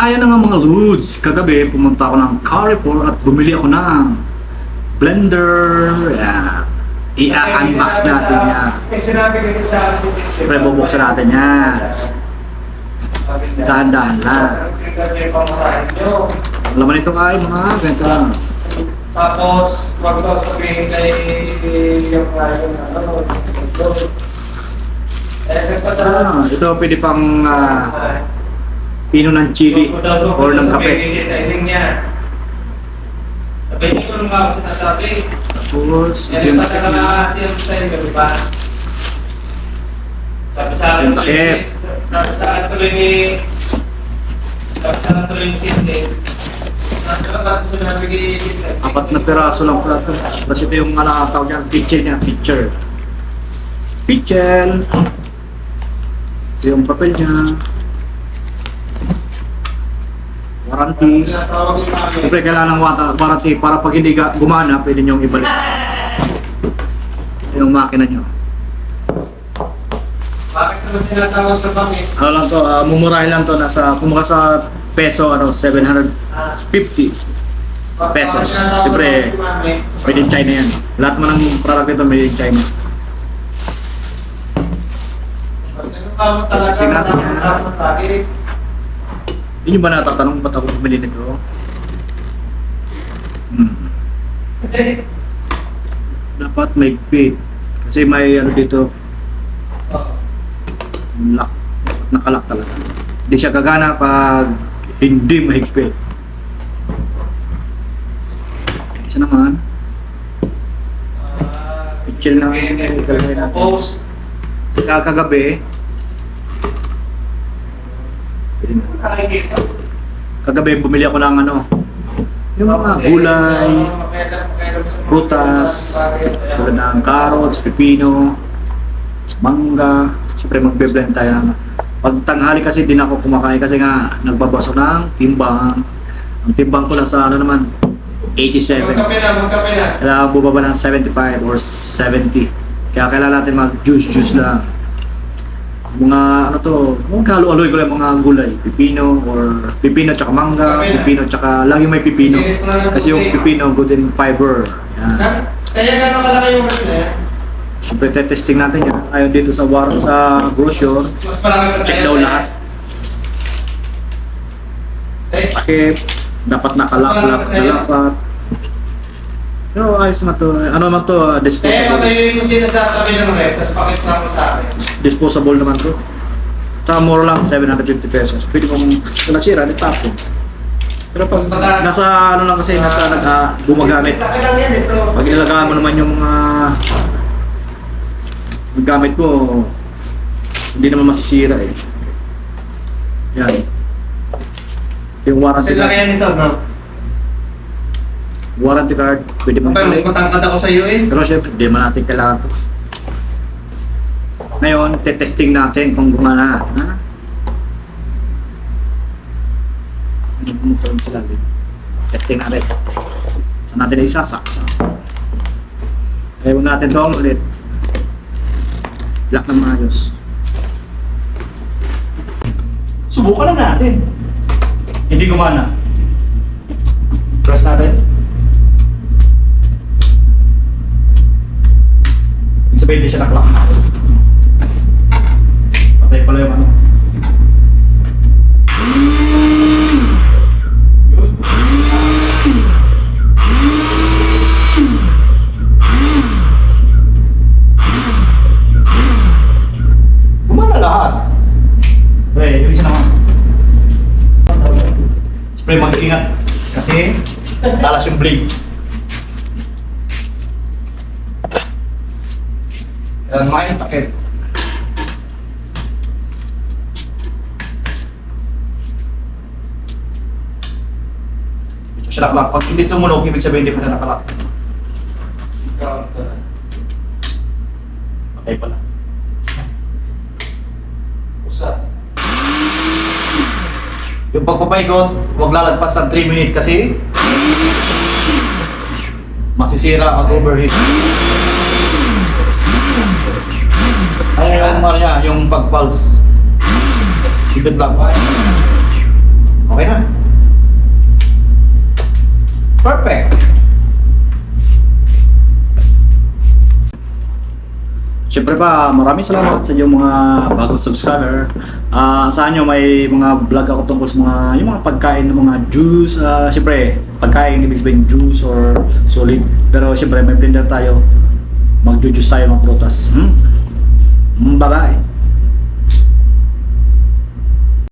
Ayan na nga mga Ludes, kagabi pumunta ako ng Carrefour at bumili ako ng blender. Yan. I-unbox natin yan. Eh, sinabi kasi sa si Siyempre bubuksan natin yan. Dahan-dahan lang. Ang laman nito ay mga ganito lang. Tapos, wag daw sabihin kay yung ngayon na ano. Eh. Ah, ito pwede pang ah, pino ng chili or ng kape. Sabi ko nung ako sinasabi. Tapos, Yan yun. yung patala na kasi yung sa'yo, di ba? Sabi sa akin sabi sa akin tuloy ni sabi sa akin tuloy ni? Apat na piraso lang pala ito. Tapos ito yung nakakataw niya, picture niya, picture. Picture! Ito yung papel niya. Warranty. Siyempre kailangan ng warranty para pag hindi gumana, pwede niyong ibalik. Yung makina niyo. Bakit naman tinatawag sa bangit? Ano lang to, uh, mumurahin lang to, nasa, kumuha sa peso, ano, 750. Ah, Pesos. Siyempre? Made in China yan. Lahat mo ng product nito made in China. Pag nagkamot talaga, Sige natin yan. matapot lagi. Hindi ba natatanong ba't ako bumili nito? Hmm. Dapat may fit. Kasi may ano dito, lock. Nakalock talaga. Hindi siya gagana pag hindi mahigpit. Isa naman, Pichel na-. Post. sa kagabi, Nakikita. kagabi bumili ako ng ano, yung mga gulay, prutas, tulad ng carrots, pepino, mangga. Siyempre magbe-blend tayo ng pag tanghali kasi din ako kumakain kasi nga nagbabaso ng timbang. Ang timbang ko nasa ano naman 87. Magkape na, magkape na. Kailangan bubaba ng 75 or 70. Kaya kailangan natin mag-juice-juice lang. Mga ano to, maghalo-haloy ko lang mga gulay. Pipino or pipino tsaka mangga, pipino tsaka lagi may pipino. Kasi yung pipino good in fiber. Yan. Kaya gano'ng kalaki yung rep na yan? Siyempre testing natin yan. Ayon dito sa war sa brochure, Mas marami pa check daw lahat. Eh, Takip, dapat nakalaklap, dapat. Pero ayos na to. Ano naman to, ah, Kaya disposable. matayuin mo sila sa tabi ng rep, tapos pakita mo sa akin. Disposable naman to. Tsaka mura lang, 750 pesos. Pwede kong kung nasira, itapon. Pero pag mataas. nasa ano lang kasi, nasa nag, ah, gumagamit. Laki lang yan ito. Pag ilalagaan mo naman yung mga gamit mo, hindi naman masisira eh. Yan. Yung warranty Kasi card. yan ito, no? Warranty card, pwede mong Okay, mas matangkad ako sa iyo eh. Pero syempre, hindi man natin kailangan to. Ngayon, tetesting natin kung gumana. Ha? Ano sila din. Testing natin. Saan natin isasaksa? Ayaw natin doon ulit. Lock ng maayos. Subukan lang natin. Hindi gumana. Press natin. Ibig sabihin, hindi siya naklock. Patay pala yung ano. Gumana lahat. Pre, yung isa naman. Pre, mag-ingat. Kasi, talas yung blade. Kailangan main takip. Ito siya nakalak. Pag hindi tumunog, ibig sabihin hindi pa siya nakalak. Patay pala. Yung pagpapaikot, huwag lalagpas ng 3 minutes kasi masisira ang overheat. Ay, yung ano niya, yung pag-pulse. Higit lang. Okay na. Perfect. Siyempre pa, maraming salamat sa inyong mga bagong subscriber. Ah, saan nyo may mga vlog ako tungkol sa mga yung mga pagkain ng mga juice. Ah, siyempre, pagkain ibig sabihin juice or solid. Pero siyempre may blender tayo. Mag-juice tayo ng prutas. Hmm? Mm, Bye-bye.